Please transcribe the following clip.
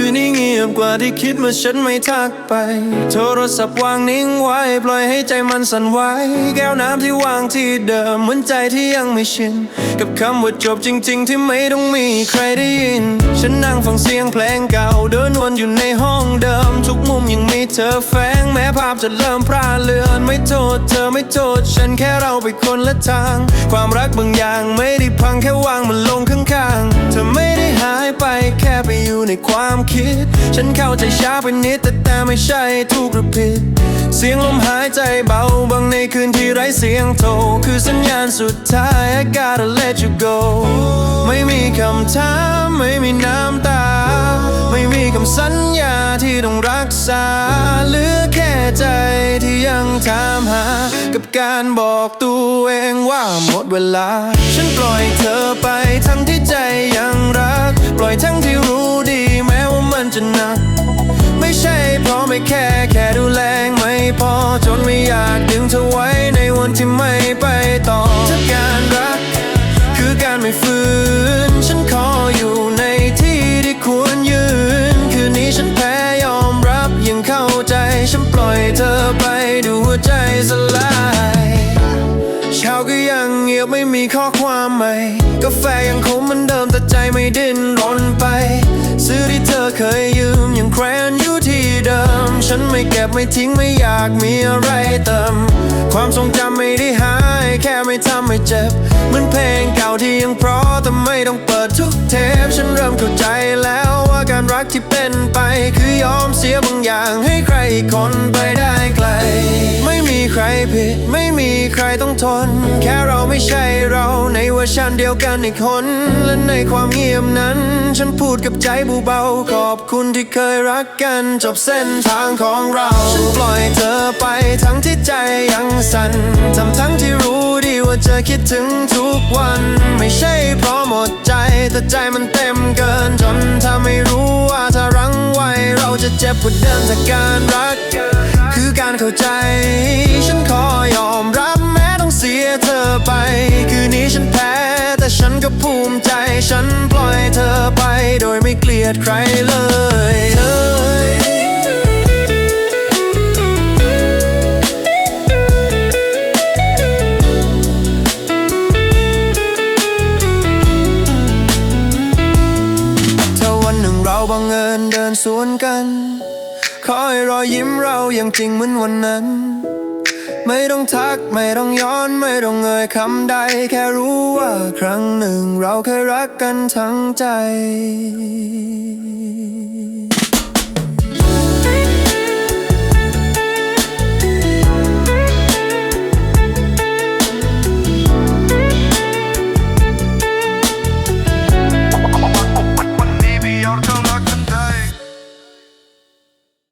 ืนนี้เงียบกว่าที่คิดเมื่อฉันไม่ทักไป โทรศัพท์วางนิ่งไว้ ปล่อยให้ใจมันสั่นไหวแก้วน้ำที่วางที่เดิมเหมือนใจที่ยังไม่ชิน กับคำว่าจบจริง ๆ ที่ไม่ต้องมีใครได้ยิน ฉันนั่งฟังเสียงเพลงเก่า เดินวนอยู่ในห้องเดิม ทุกมุมยังมีเธอแฝงแม้ภาพจะเริ่มพร่าเลือน ไม่โทษเธอไม่โทษ ฉันแค่เราไปคนละทาง ความรักบางอย่างไม่ได้พังแค่วางมันลงข้างๆเธอไม่ได้หายไป อยู่ในความคิด ฉันเข้าใจช้าไปนิดแต่แต่ไม่ใช่ถูกหรือผิดเสียงลมหายใจเบาบางในคืนที่ไร้เสียงโทรคือสัญญาณสุดท้าย I gotta let you go ไม่มีคำถามไม่มีน้ำตา ไม่มีคำสัญญาที่ต้องรักษาเหลือแค่ใจที่ยังถามหา กับการบอกตัวเองว่าหมดเวลา ฉันปล่อยเธอไปทั้งที่ พอจนไม่อยากดึงเธอไว้ในวันที่ไม่ไปต่อถ้าการรัก คือการไม่ฝืน ฉันขออยู่ในที่ที่ควรยืน คืนนี้ฉันแพ้ยอมรับยังเข้าใจ ฉันปล่อยเธอไปดูหัวใจสลายเช้าก็ยังเงียบไม่มีข้อความใหม่กาแฟยังคงเหมือนเดิมแต่ใจไม่ดิ้นรนไป ซื้อที่เธอเคยยืมยังแควนอยู่ที่เดิมฉั นไม่เก็บไม่ทิ้งไม่อยากมีอะไรเติม ความทรงจำไม่ได้หาย แค่ไม่ทำให้เจ็บ เหมือนเพลงเก่าที่ยังเพราะแต่ไม่ต้องเปิดทุกเทป ฉันเริ่มเข้าใจแล้วว่าการรักที่เป็นไป คือยอมเสียบางอย่างให้ใครคนไปได้ไกล ไม่มีใครผิด ไม่มีใครต้องทน แค่เรา ไม่ใช่เราในเวอร์ชันเดียวกันอีกคน และในความเงียบนั้น ฉันพูดกับใจเบาๆขอบคุณที่เคยรักกันจบเส้นทางของเรา ฉันปล่อยเธอไปทั้งที่ใจยังสั่นทำทั้งที่รู้ดีว่าจะคิดถึงทุกวัน ไม่ใช่เพราะหมดใจ แต่ใจมันเต็มเกินจนทำให้รู้ว่าถ้ารั้งไว้เราจะเจ็บกว่าเดิมจากการรัก คือการเข้าใจ บังเอิญเดินสวนกัน ขอให้รอยยิ้มเรายังจริงเหมือนวันนั้น ไม่ต้องทักไม่ต้องย้อนไม่ต้องเอ่ยคำใด แค่รู้ว่าครั้งหนึ่งเราเคยรักกันทั้งใจ